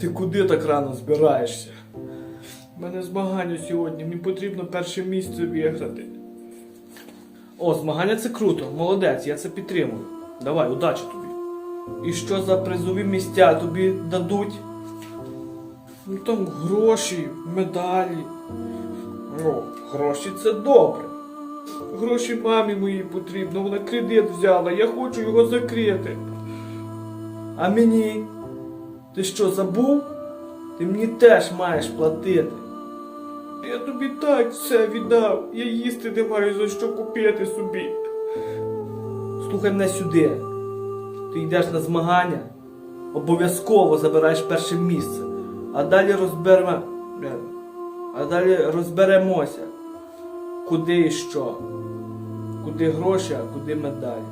Ти куди так рано збираєшся? У мене змагання сьогодні, мені потрібно перше місце виграти. О, змагання це круто, молодець, я це підтримую. Давай, удачі тобі. І що за призові місця тобі дадуть? Ну там гроші, медалі. Ну, гроші це добре. Гроші мамі моїй потрібно, вона кредит взяла, я хочу його закрити. А мені? Ти що, забув? Ти мені теж маєш платити. Я тобі так все віддав. Я їсти не маю за що купити собі. Слухай мене сюди. Ти йдеш на змагання, обов'язково забираєш перше місце. А далі розберемо. А далі розберемося. Куди і що. Куди гроші, а куди медалі.